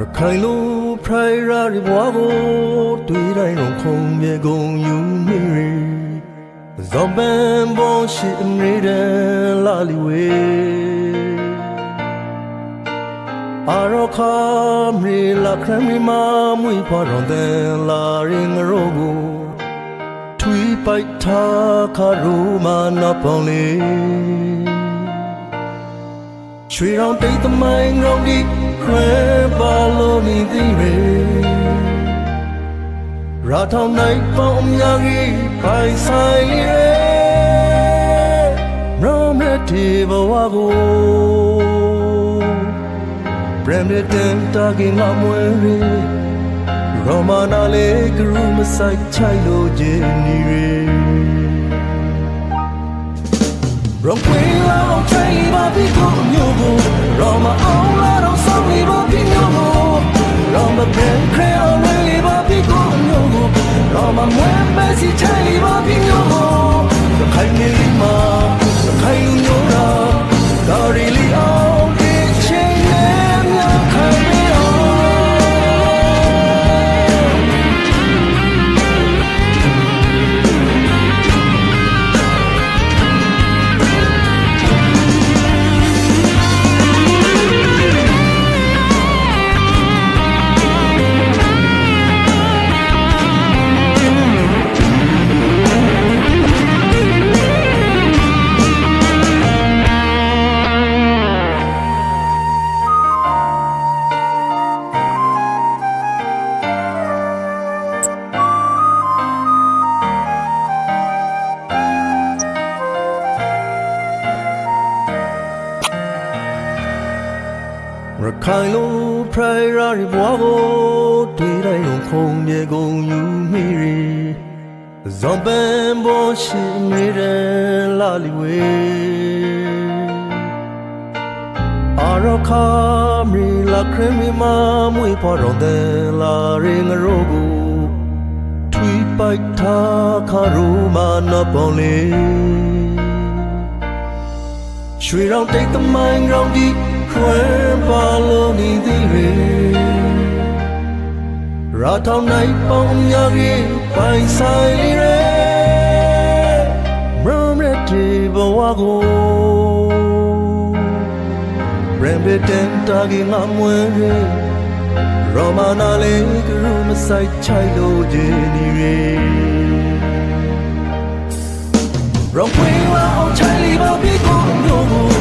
ရခိုင်လိုဖရိုင်ရာရီဘွားကိုတွေ့တိုင်းတော့ခုံမြေကုန်ယူမိရီဇော်ပန်ဘောရှိအမြဲတမ်းလာလီဝေအာရခါမရီလာခရမီမာမွေဖွာရောင်းတဲ့လာရင်ရောကိုထွီပိုက်ထားခါရူမာနပောင်းလေး ရွှေရောင်တိတ်သမိုင်းရောင်ဒီခွဲပါလို့နေသေးရေရာထောင်နိုင်ပေါင်းများကြီးပိုင်ဆိုင်လေးရေရောမရတီဘဝကိုပရမတန်တာကင်ငါမွေရေရောမနာလေးကရူမဆိုင်ချိုင်လို့ခြင်းနေရေရောင်ခွေလာတော့ချိုင်လီပါပြီး ကိုရော ရခိုင်လိုဖရိုင်ရာရီဘွားကိုတွေ့တိုင်းလုံးခုံမြေကုန်ယူမိရီဇွန်ပန်ဘောရှိနေတယ်လာလီဝေအာရခါမီလာခရမီမာမွေပေါ်တော့တယ်လာရင်ငရိုးကိုထွီပိုက်ထားခါရူမာနပေါ်လေးရွှေရောင်တိတ်သမိုင်းရောင်ဒီ ခွဲပါလို့နေသေးရေရာထောင်နိုင်ပေါင်းများကြီးပိုင်ဆိုင်လေးရေမရမရတီဘဝကိုရမ်ဘတန်တာဂီငါမွေရေရောမနာလေးကရူမဆိုင်ချိုင်လို့ခြင်းနေရေရောခွေလာအောင်ချိုင်လီပါပြီးကိုမျိုးကို